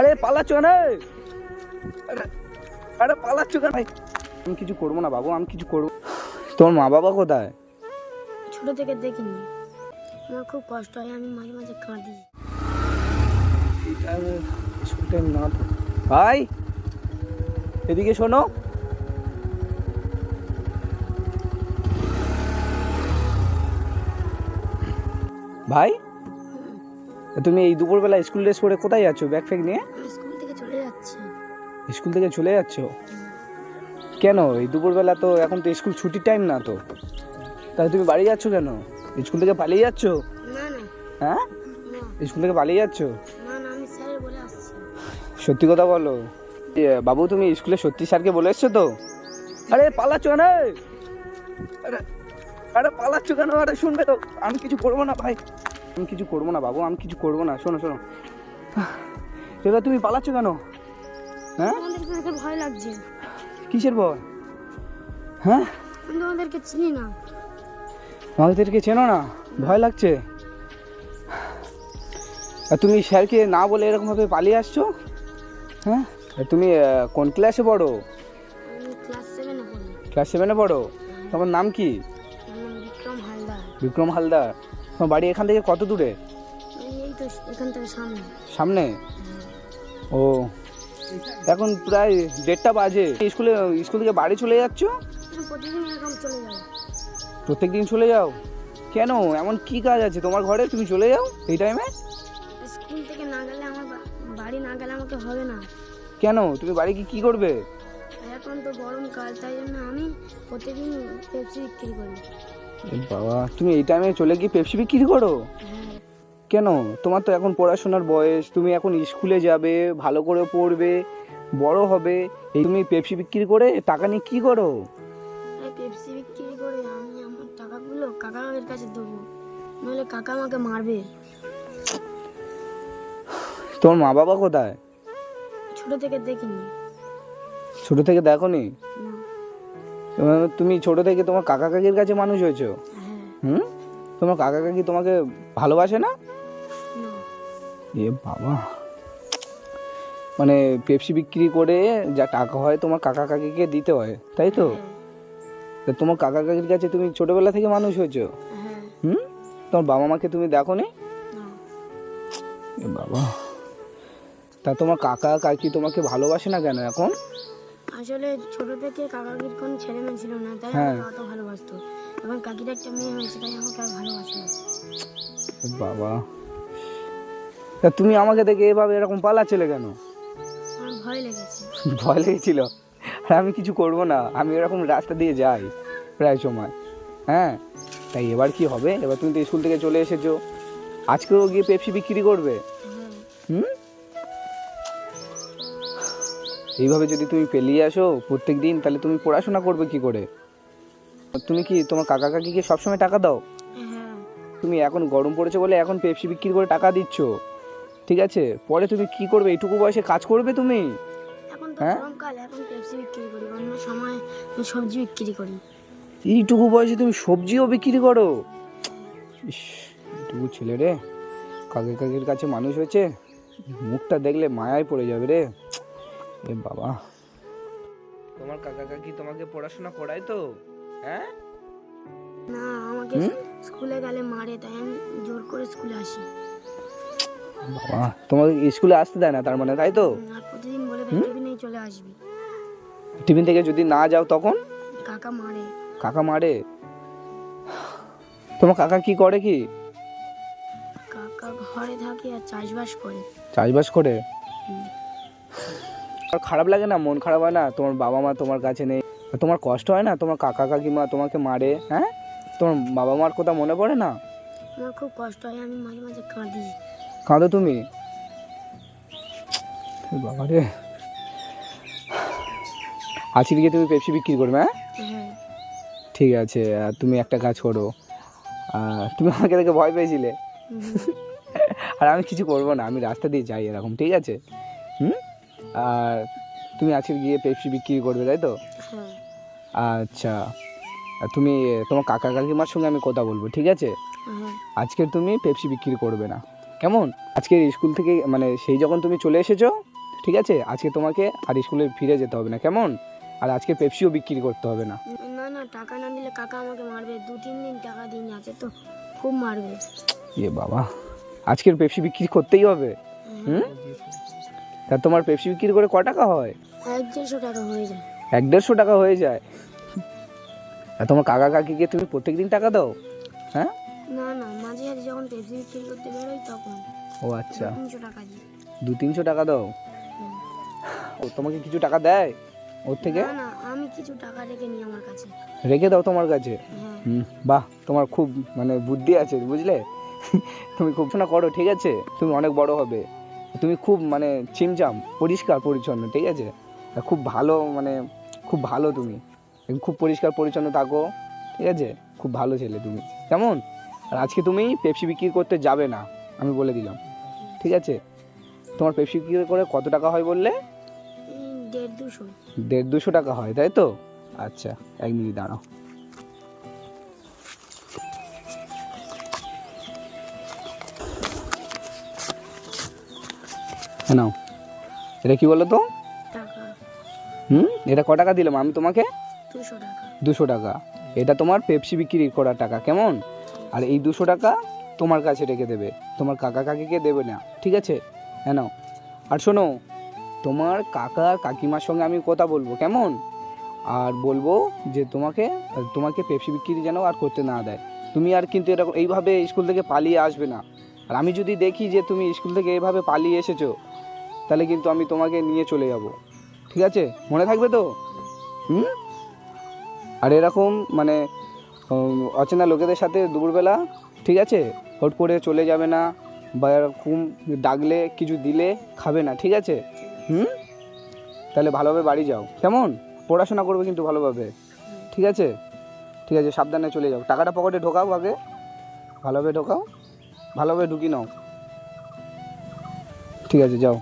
আরে পালাচ্ছ কেন আরে আরে পালাচ্ছ কেন? আমি কিছু করব না বাবু আমি কিছু করব। তোমার মা বাবা কোথায়? ছোট থেকে দেখিনি। আমার খুব কষ্ট হয় আমি মাঝে মাঝে কাঁদি। না ভাই এদিকে শোনো। ভাই তুমি এই দুপুরবেলা স্কুল ড্রেস পরে কোথায় যাচ্ছ? ব্যাগ ফ্যাগ নিয়ে? স্কুল থেকে চলে যাচ্ছি। স্কুল থেকে চলে যাচ্ছ? কেন? এই দুপুরবেলা তো এখন তো স্কুল ছুটির টাইম না তো। তাহলে তুমি বাড়ি যাচ্ছ কেন? স্কুল থেকে পালিয়ে যাচ্ছ? হ্যাঁ? স্কুল থেকে পালিয়ে যাচ্ছ? সত্যি কথা বলো। বাবু তুমি স্কুলে সত্যি স্যারকে বলে এসছো তো? আরে পালাচ্ছ কেন? আরে আরে পালাচ্ছ কেন? আরে শুনবে তো। আমি কিছু করব না ভাই। আমি কিছু করব না বাবু আমি কিছু করব না। শোনো শোনো। এবার তুমি পালাচ্ছ কেন? হ্যাঁ? ভয় লাগছে। কিসের বল হ্যাঁ? আমি তোমাদেরকে চিনি না। আমাদেরকে চেনো না? ভয় লাগছে? আর তুমি স্যারকে না বলে এরকমভাবে পালিয়ে আসছো? হ্যাঁ? তুমি কোন ক্লাসে পড়ো? ক্লাস সেভেনে পড়ি। ক্লাস সেভেনে পড়ো? তোমার নাম কি? বিক্রম হালদার। বিক্রম হালদার। তোমার বাড়ি এখান থেকে কত দূরে? এই এই তো এখান থেকে সামনে। সামনে? ও এখন প্রায় দেড়টা বাজে। স্কুলে স্কুল থেকে বাড়ি চলে যাচ্ছ? প্রতিদিন এরকম চলে যাব প্রত্যেক দিন চলে যাও? কেন? এমন কি কাজ আছে? তোমার ঘরে তুমি চলে যাও এই টাইমে স্কুল থেকে না গেলে আমার বাড়ি না গেলে আমাকে হবে না। কেন? তুমি বাড়ি কি কি করবে? এখন তো গরমকাল তাই জন্য আমি প্রতিদিন পেপসি বিক্রি করি। বাবা তুমি এই টাইমে চলে গিয়ে পেপসি বিক্রি করো? কেন? তোমার তো এখন পড়াশোনার বয়স তুমি এখন স্কুলে যাবে ভালো করে পড়বে বড় হবে। এই তুমি পেপসি বিক্রি করে টাকা নিয়ে কি করো? পেপসি বিক্রি করে আমি আমার টাকাগুলো কাকাদের কাছে দেবো। নইলে কাকা আমাকে মারবে। তোমার মা বাবা কোথায়? ছোট থেকে দেখিনি। ছোট থেকে দেখো না তুমি ছোট থেকে তোমার কাকা কাকির কাছে মানুষ হয়েছো? হ্যাঁ। হুম? তোমার কাকা কাকি তোমাকে ভালোবাসে না? এ বাবা। মানে পেপসি বিক্রি করে যা টাকা হয় তোমার কাকা কাকিকে দিতে হয় তাই তো? হ্যাঁ, তা তোমার কাকা কাকির কাছে তুমি ছোটবেলা থেকে মানুষ হয়েছো? হ্যাঁ। হুম? তোমার বাবা মাকে তুমি দেখো নি। এ বাবা। তা তোমার কাকা কাকি তোমাকে ভালোবাসে না কেন এখন? আসলে ছোট থেকে কাকাকির কোনো ছেলে মেয়ে ছিল না তাই হ্যাঁ। আমাকে অত ভালোবাসতো। এখন কাকির একটা মেয়ে হয়েছে তাই আমাকে আর ভালোবাসে না। বাবা। তা তুমি আমাকে দেখে এভাবে এরকম পালা পালাচ্ছিলে কেন? আমার ভয় লেগেছে। ভয় লেগেছিল? আর আমি কিছু করব না আমি এরকম রাস্তা দিয়ে যাই প্রায় সময় হ্যাঁ? তাই এবার কি হবে? এবার তুমি তো স্কুল থেকে চলে এসেছ। আজকেও গিয়ে পেপসি বিক্রি করবে? হ্যাঁ। হুম? এইভাবে যদি তুমি পেলিয়ে আসো প্রত্যেক দিন তাহলে তুমি পড়াশোনা করবে কি করে? তুমি কি তোমার কাকা কাকিকে সবসময় টাকা দাও? হ্যাঁ। তুমি এখন গরম পড়েছে বলে এখন পেপসি বিক্রি করে টাকা দিচ্ছ। ঠিক আছে? পরে তুমি কি করবে? এইটুকু বয়সে কাজ করবে তুমি? হ্যাঁ? এখন পেপসি বিক্রি করি অন্য সময় সবজি বিক্রি করি। এইটুকু বয়সে তুমি সবজিও বিক্রি করো? ইস এইটুকু ছেলে রে। কাকে কাকির কাছে মানুষ হয়েছে মুখটা দেখলে মায়ায় পড়ে যাবে রে। এ বাবা। তোমার কাকা কাকি তোমাকে পড়াশোনা করায় তো? হ্যাঁ? না আমাকে স্কুলে গেলে মারে তাই আমি জোর করে স্কুলে আসি। বাবা তোমাকে স্কুলে আসতে দেয় না তার মানে তাই তো? আর প্রতিদিন বলে? টিফিনেই চলে আসবি। টিফিন থেকে যদি না যাও তখন? কাকা মারে। কাকা মারে? তোমার কাকা কি করে কি? কাকা ঘরে থাকে আর চাষবাস করে। চাষবাস করে? খারাপ লাগে না? মন খারাপ হয় না? তোমার বাবা মা তোমার কাছে নেই। তোমার কষ্ট হয় না? তোমার কাকা কাকিমা তোমাকে মারে হ্যাঁ? তোমার বাবা মার কথা মনে পড়ে না? আমার খুব কষ্ট হয় আমি মাঝে মাঝে কাঁদি। কাঁদো তুমি? বাবা রে। আজকে গিয়ে তুমি পেপসি বিক্রি করবে হ্যাঁ? হ্যাঁ। ঠিক আছে তুমি একটা কাজ করো। তুমি আমাকে দেখে ভয় পেয়েছিলে। আর আমি কিছু করব না আমি রাস্তা দিয়ে যাই এরকম ঠিক আছে? হুম? আর তুমি আজকে গিয়ে পেপসি বিক্রি করবে তাই তো? হ্যাঁ। আচ্ছা। তুমি তোমার কাকা কাকিমার সঙ্গে আমি কথা বলব ঠিক আছে? হ্যাঁ। আজকে তুমি পেপসি বিক্রি করবে না। কেমন? আজকে স্কুল থেকে মানে সেই যখন তুমি চলে এসেছ ঠিক আছে? আজকে তোমাকে আর স্কুলে ফিরে যেতে হবে না কেমন? আর আজকে পেপসিও বিক্রি করতে হবে না। না না টাকা না দিলে কাকা আমাকে মারবে। দু তিন দিন টাকা দিন আছে তো। খুব মারবে। এ বাবা আজকের পেপসি বিক্রি করতেই হবে। হুম? তা তোমার পেপসি বিক্রি করে ক টাকা হয়? এক দেড়শো টাকা হয়ে যায়। এক দেড়শো টাকা হয়ে যায়? আর তোমার কাকা কাকিকে তুমি প্রত্যেকদিন টাকা দাও? হ্যাঁ? না না মাঝে মাঝে যখন পেপসি বিক্রি করতে বেরোই তখন ও আচ্ছা। তিনশো টাকা দিই। দু তিনশো টাকা দাও? ও তোমাকে কিছু টাকা দেয় ওর থেকে? না আমি কিছু টাকা রেখে নিই আমার কাছে। রেখে দাও তোমার কাছে? হ্যাঁ। হুম বাহ তোমার খুব মানে বুদ্ধি আছে বুঝলে? তুমি খুব শোনা করো ঠিক আছে? তুমি অনেক বড় হবে। তুমি খুব মানে চিমচাম পরিষ্কার পরিচ্ছন্ন ঠিক আছে? খুব ভালো মানে খুব ভালো তুমি খুব পরিষ্কার পরিচ্ছন্ন থাকো ঠিক আছে? খুব ভালো ছেলে তুমি। কেমন? আর আজকে তুমি পেপসি বিক্রি করতে যাবে না আমি বলে দিলাম। ঠিক আছে? তোমার পেপসি বিক্রি করে কত টাকা হয় বললে? দেড় দুশো। দেড় দুশো টাকা হয় তাই তো? আচ্ছা এক মিনিট দাঁড়াও। নাও। এটা কি বলো তো হুম? এটা ক টাকা দিলাম আমি তোমাকে? দুশো টাকা। এটা তোমার পেপসি বিক্রি করার টাকা কেমন? আর এই দুশো টাকা তোমার কাছে রেখে দেবে। তোমার কাকা কাকিকে দেবে না ঠিক আছে? হ্যাঁ নাও। আর শোনো তোমার কাকা আর কাকিমার সঙ্গে আমি কথা বলব কেমন? আর বলব যে তোমাকে তোমাকে পেপসি বিক্রি যেন আর করতে না দেয়। তুমি আর কিন্তু এরকম এইভাবে স্কুল থেকে পালিয়ে আসবে না। আর আমি যদি দেখি যে তুমি স্কুল থেকে এইভাবে পালিয়ে এসেছ তাহলে কিন্তু আমি তোমাকে নিয়ে চলে যাব। ঠিক আছে? মনে থাকবে তো? হুম? আর এরকম মানে অচেনা লোকেদের সাথে দুপুরবেলা, ঠিক আছে? হট করে চলে যাবে না, বা এরকম ডাকলে, কিছু দিলে খাবে না, ঠিক আছে? হুম? তাহলে ভালোভাবে বাড়ি যাও। কেমন? পড়াশোনা করবে কিন্তু ভালোভাবে। ঠিক আছে? ঠিক আছে, সাবধানে চলে যাও। টাকাটা পকেটে ঢোকাও আগে। ভালোভাবে ঢোকাও। ভালোভাবে ঢুকি নাও। ঠিক আছে, যাও।